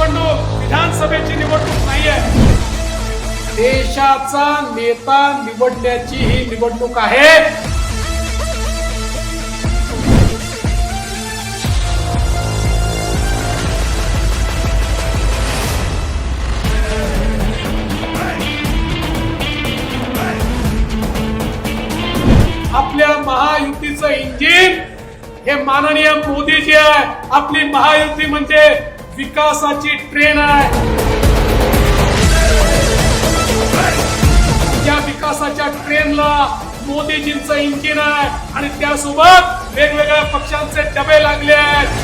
निवडणूक विधानसभेची निवडणूक नाहीये. देशाचा नेता निवडण्याची ही निवडणूक आहे. आपल्या महायुतीचं इंजिन हे माननीय मोदीजी आहे. आपली महायुती म्हणजे विकासाची ट्रेन आहे. या विकासाच्या ट्रेनला मोदीजींचं इंजिन आहे. आणि त्यासोबत वेगवेगळ्या पक्षांचे डबे लागले आहेत.